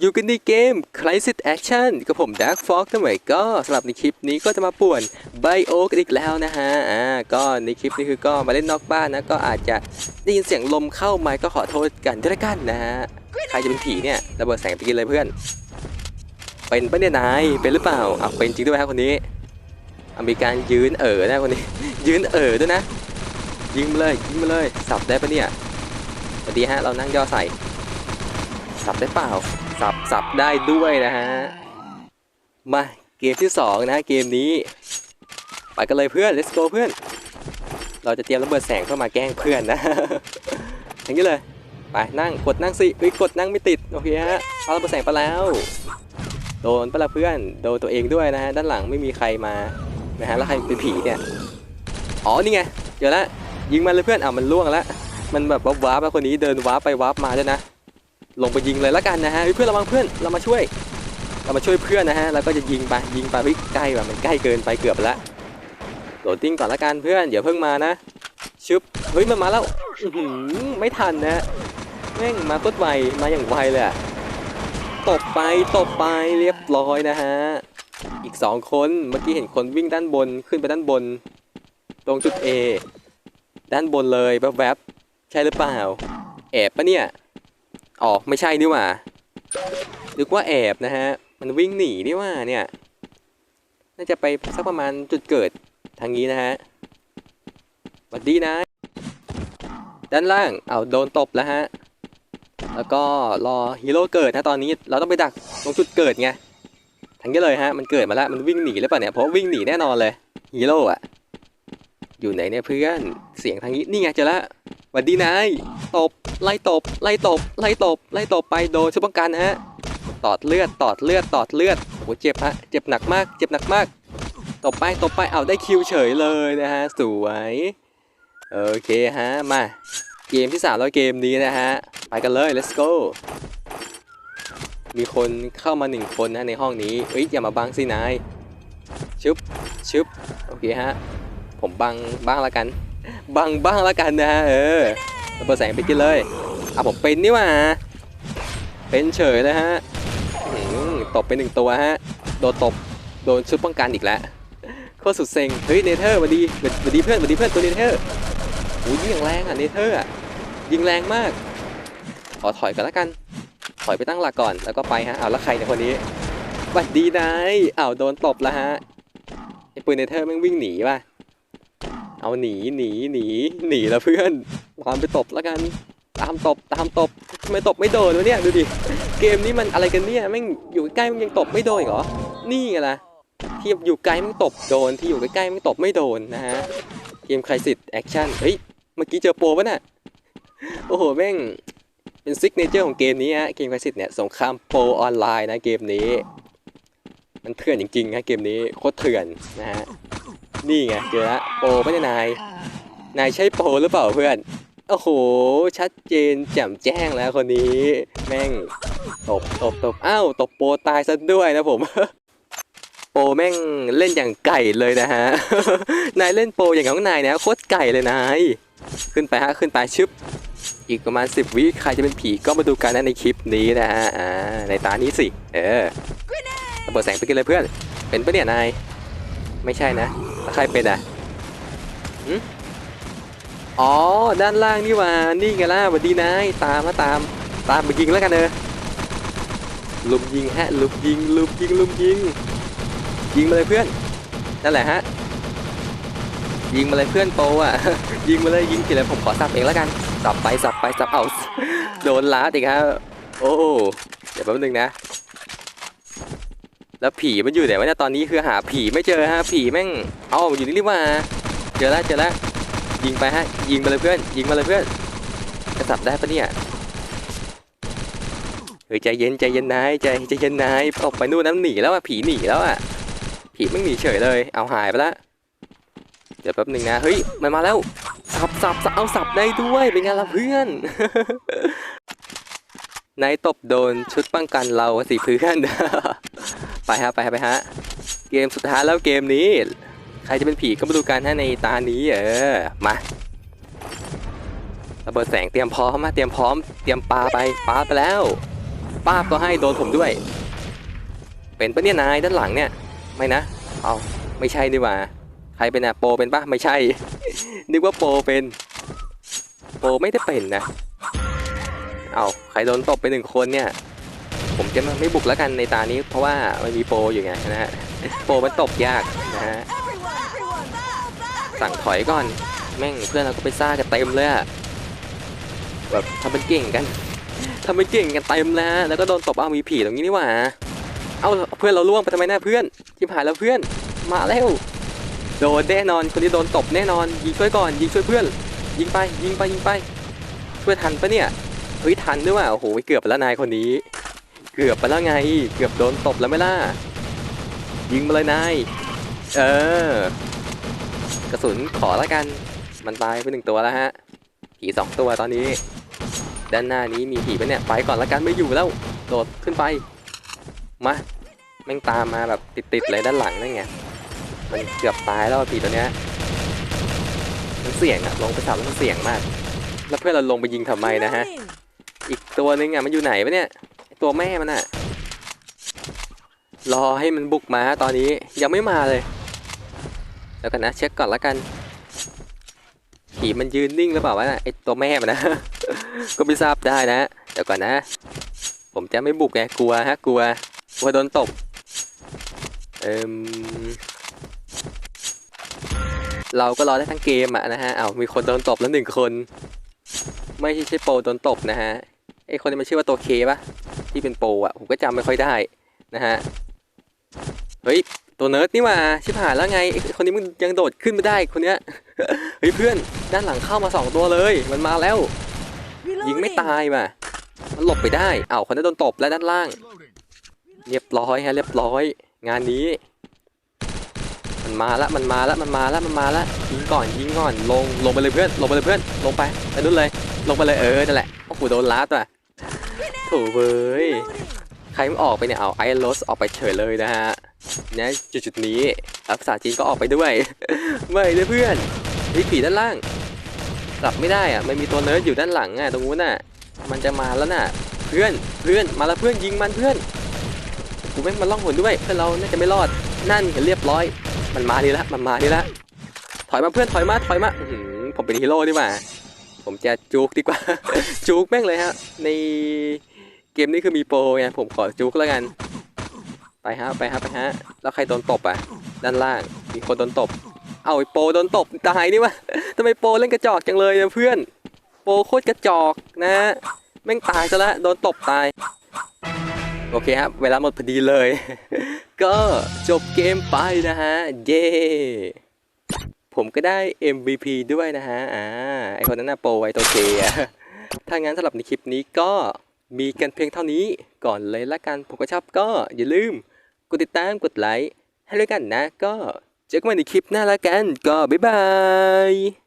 อยู่กันในเกม Crisis Action กับผม Dark Fox ทั้งหมดก็สำหรับในคลิปนี้ก็จะมาป่วนไบโอกันอีกแล้วนะฮะ อ่า ก็ในคลิปนี้คือก็มาเล่นนอกบ้านนะ ก็อาจจะได้ยินเสียงลมเข้าไมค์ก็ขอโทษกันด้วยละกันนะฮะ ใครจะเป็นผีเนี่ยระเบิดแสงไปกินเลยเพื่อน เป็นปะเนี่ยนาย เป็นหรือเปล่าอะเป็นจริงด้วยครับคนนี้อมีการยืนเอ๋อนะคนนี้ ยืนเอ๋อด้วยนะ ยิงมาเลย ยิงมาเลย สับได้ปะเนี่ยสวัสดีฮะ เรานั่งย่อใส่ สับได้เปล่า สับได้ด้วยนะฮะ มาเกมที่ 2 นะเกมนี้ ไปกันเลยเพื่อน let's go เพื่อน เราจะเตรียมระเบิดแสงเข้ามาแกล้งเพื่อนนะ อย่างนี้เลย ไปนั่งกดนั่งสิเอ้ยกดนั่งไม่ติด โอเคฮะเอาระเบิดแสงไปแล้ว โดนไปละเพื่อน โดนตัวเองด้วยนะฮะ ด้านหลังไม่มีใครมานะฮะ แล้วใครเป็นผีเนี่ย อ๋อ นี่ไง เจอแล้วยิงมันเลยเพื่อน อะมันล่วงแล้ว มันแบบวาร์ปวาร์ปแล้วคนนี้เดินวาร์ปไปวาร์ปมาด้วยนะ ลงไปยิงเลยละกันนะฮะเพื่อนระวังเพื่อนเรามาช่วย เรามาช่วยเพื่อนนะฮะแล้วก็จะยิงไปยิงไปเฮ้ยใกล้ว่ะมันใกล้เกินไปเกือบไปละโหลดติ้งก่อนละกันเพื่อนอย่าเพิ่งมานะชึบเฮ้ยมันมาแล้วไม่ทันนะแม่งมาโคตรไวมาอย่างไวเลยอะตบไปตบไปเรียบร้อยนะฮะอีกสองคนเมื่อกี้เห็นคนวิ่งด้านบนขึ้นไปด้านบน ตรงจุด A ด้านบนเลยแวบๆใช่หรือเปล่า แอบปะเนี่ย อ๋อไม่ใช่นี่หว่านึกว่าแอบนะฮะ มันวิ่งหนีนี่ว่าเนี่ย น่าจะไปสักประมาณจุดเกิดทางนี้นะฮะสวัสดีนะ ด้านล่าง เอาโดนตบแล้วฮะ แล้วก็รอฮีโร่เกิดนะตอนนี้เราต้องไปดักตรงจุดเกิดไง ทางนี้เลยฮะ มันเกิดมาแล้ว มันวิ่งหนีหรือเปล่าเนี่ย เพราะว่าวิ่งหนีแน่นอนเลยฮีโร่อะอยู่ไหนเนี่ยเพื่อน เสียงทางนี้ นี่ไงเจอแล้วสวัสดีนาย ตบ ไล่ตบ ไล่ตบ ไล่ตบ ไล่ตบไปโดนชุดป้องกันฮะ ตอดเลือด ตอดเลือด ตอดเลือด โอ้โหเจ็บฮะ เจ็บหนักมาก เจ็บหนักมาก ตบไป ตบไป เอาได้คิวเฉยเลยนะฮะ สวย โอเคฮะ มา เกมที่3แล้วเกมนี้นะฮะ ไปกันเลย let's go มีคนเข้ามาหนึ่งคนนะในห้องนี้เอ้ยอย่ามาบังสินาย ชึบ ชึบ โอเคฮะ ผมบังบ้างละกัน บังบ้างละกันนะฮะ เออ ระเบิดแสงไปกินเลยอะผมเป็นนี่ว่าเป็นเฉยเลยฮะตบไปหนึ่งตัวฮะโดนตบโดนชุดป้องกันอีกแล้วโคตรสุดเซ็งเฮ้ยเนเธอร์สวัสดีสวัสดีเพื่อนสวัสดีเพื่อนตัวเนเธอร์โอ้ยยิงแรงอะเนเธอร์อะยิงแรงมาก ขอถอยกันละกัน ถอยไปตั้งหลักก่อนแล้วก็ไปฮะเอาแล้วใครเนี่ยคนนี้สวัสดีนายอ้าวโดนตบแล้วฮะไอ้ปืนเนเธอร์แม่งวิ่งหนีว่ะเอาหนีหนีหนีหนีแล้วเพื่อน ตามไปตบแล้วกัน ตามตบตามตบทำไมตบไม่โดนวะเนี่ยดูดิ เกมนี้มันอะไรกันเนี่ยแม่งอยู่ใกล้มันยังตบไม่โดนเหรอ นี่ไงล่ะที่อยู่ไกลมันตบโดนที่อยู่ใกล้ๆมันตบไม่โดนนะฮะ เกมใครสิทธิ์แอคชั่น เฮ้ย เมื่อกี้เจอโปรปะน่ะ โอ้โหแม่งเป็นซิกเนเจอร์ของเกมนี้ฮะ เกมใครสิทธิ์เนี่ยสงครามโปรออนไลน์นะเกมนี้ มันเถื่อนจริงๆฮะเกมนี้โคตรเถื่อนนะฮะ นี่ไงเจอละโปรไม่ใช่นาย นายใช่โปรหรือเปล่าเพื่อน โอ้โห ชัดเจนแจ่มแจ้งแล้วคนนี้ แม่ง ตบตบตบอ้าว ตบโปรตายซะด้วยนะผม โปรแม่งเล่นอย่างไก่เลยนะฮะ นายเล่นโปรอย่างของนายนะโคตรไก่เลยนาย ขึ้นไปฮะ ขึ้นไปชึบ อีกประมาณ 10 วิใครจะเป็นผีก็มาดูกันนะในคลิปนี้นะฮะในตานี้สิ เออระเบิดแสงไปกันเลยเพื่อน เป็นปะเนี่ยนาย ไม่ใช่นะ ใครเป็นอะ อ๋อ ด้านล่างนี่ว่านี่ไงล่ะสวัสดีนายตามมาตาม ตามไปยิงแล้วกันเนอะลุมยิงฮะลุมยิงลุมยิงลุมยิง ยิงมาเลยเพื่อนนั่นแหละฮะยิงมาเลยเพื่อนโปอะ ยิงมาเลยยิงทีละผมขอสับเองแล้วกันสับไปสับไปสับเอาโดนล้าอีกครับโอ้เดี๋ยวแป๊บนึงนะ แล้วผีมันอยู่ไหนวะเนี่ยตอนนี้คือหาผีไม่เจอฮะผีแม่งเอาอยู่นี่รีบมาเจอแล้วเจอแล้ว ยิงไปฮะ ยิงมาเลยเพื่อน ยิงมาเลยเพื่อนจะสับได้ปะเนี่ยเฮ้ยใจเย็นใจเย็นนายใจใจเย็นนายออกไปนู่นน้ำหนีแล้วอะผีหนีแล้วอะผีไม่หนีเฉยเลย เอาหายไปละเดี๋ยวแป๊บหนึ่งนะเฮ้ยมันมาแล้วสับสับสับเอาสับได้ด้วยเป็นไงล่ะเพื่อนนายตบโดนชุดป้องกันเราสิเพื่อนไปฮะไปฮะไปฮะเกมสุดท้ายแล้วเกมนี้ ใครจะเป็นผีก็มาดูกันฮะในตานี้เออมาระเบิดแสงเตรียมพร้อมมาเตรียมพร้อมเตรียมปาไปปาไปแล้วป้าบก็ให้โดนผมด้วย เป็นปะเนี่ยนายด้านหลังเนี่ย ไม่นะเอาไม่ใช่ดีกว่าใครเป็นอะโปเป็นปะไม่ใช่ นึกว่าโปเป็น โปไม่ได้เป็นนะเอาใครโดนตบไปหนึ่งคนเนี่ย ผมจะไม่บุกแล้วกันในตานี้ เพราะว่ามันมีโปอยู่ไงนะฮะโปมันตบยากนะฮะ สั่งถอยก่อน แม่งเพื่อนเราก็ไปซ่ากันเต็มเลยอะแบบทำเป็นเก่งกันทำเป็นเก่งกันเต็มแล้ว แล้วก็โดนตบเอามีผีตรงนี้นี่หว่า เอาเพื่อนเราล่วงไปทำไมหน้าเพื่อนชิบหายแล้วเพื่อน มาแล้วโดนแน่นอนคนนี้โดนตบแน่นอน ยิงช่วยก่อน ยิงช่วยเพื่อน ยิงไปยิงไปยิงไป ช่วยทันปะเนี่ยเฮ้ยทันด้วยว่ะโอ้โหเกือบไปแล้วนายคนนี้ เกือบไปแล้วไง เกือบโดนตบแล้วไม่ล่ะยิงมาเลยนายเออ กระสุนขอแล้วกัน มันตายไปหนึ่งตัวแล้วฮะ ผีสองตัวตอนนี้ ด้านหน้านี้มีผีปะเนี่ย ไปก่อนละกันไม่อยู่แล้ว โดดขึ้นไป มา แม่งตามมาแบบติดๆเลยด้านหลังนั่นไง มันเกือบตายแล้วผีตัวเนี้ย มันเสี่ยงอะลงไปสับแล้วมันเสี่ยงมาก แล้วเพื่อนเราลงไปยิงทำไมนะฮะ อีกตัวนึงอะมันอยู่ไหนวะเนี่ย ตัวแม่มันอะรอให้มันบุกมาตอนนี้ยังไม่มาเลย แล้วกันนะเช็คก่อนละกันผีมันยืนนิ่งหรือเปล่าวะน่ะไอตัวแม่มันนะ ก็ไม่ทราบได้นะเดี๋ยวก่อนนะ ผมจะไม่บุกไงกลัวฮะกลัวกลัวโดนตบเอิมเราก็รอได้ทั้งเกมอะนะฮะเอามีคนโดนตบแล้วหนึ่งคน ไม่ใช่ใช่โปรโดนตบนะฮะไอคนนี้มันชื่อว่าตัวเคปะที่เป็นโปรอะผมก็จำไม่ค่อยได้นะฮะเฮ้ย ตัวเนิร์ดนี่หว่าชิบหายแล้วไงไอ้คนนี้มึงยังโดดขึ้นไม่ได้คนเนี้ยเฮ้ยเพื่อนด้านหลังเข้ามาสองตัวเลย มันมาแล้ว ยิงไม่ตายว่ะมันหลบไปได้เอ้าคนนั้นโดนตบแล้วด้านล่าง เรียบร้อยฮะเรียบร้อย งานนี้ มันมาละมันมาละมันมาละมันมาละยิงก่อนยิงก่อนลงลงไปเลยเพื่อน ลงไปเลยเพื่อน ลงไปไปนู่นเลย ลงไปเลยเออนั่นแหละโอ้โหโดนลัดว่ะโถูเว้ยใครมันออกไปเนี่ยเอาไอรอสออกไปเฉยเลยนะฮะ นะจุดจุดๆนี้แล้วภาษาจีนก็ออกไปด้วย ไม่เลยเพื่อนมีผีด้านล่างกลับไม่ได้อะมันมีตัวเนิร์ดอยู่ด้านหลังอะตรงนู้นน่ะ มันจะมาแล้วน่ะ เพื่อนเพื่อนมาแล้วเพื่อนยิงมันเพื่อนกูแม่งมันล่องหนด้วยเพื่อนเราน่าจะไม่รอดนั่นเห็นเรียบร้อย มันมาดีละมันมาดีละถอยมาเพื่อนถอยมาถอยมาอืผมเป็นฮีโร่ดีกว่าผมจะจุกดีกว่า จุกแม่งเลยฮะในเกมนี้คือมีโปรไงผมขอจุกแล้วกัน ไปฮะไปฮะไปฮะแล้วใครโดนตบอะด้านล่างมีคนโดนตบ เอาไอ้โปโดนตบตายนี่วะทำไมโปเล่นกระจอกจังเลยอะเพื่อน โปโคตรกระจอกนะแม่งตายซะละโดนตบตายโอเคครับเวลาหมดพอดีเลย ก็จบเกมไปนะฮะ เย้ผมก็ได้ MVP ด้วยนะฮะ อ่า ไอคนนั้นน่ะโปรไวโตเคอะถ้างั้นสำหรับในคลิปนี้ก็มีกันเพียงเท่านี้ก่อนเลยละกัน ผมก็ชอบก็อย่าลืม ดติดตามกดไลค์ให้ด้วยกันนะ ก็เจอกันใหม่ในคลิปหน้าละกัน ก็บ๊ายบาย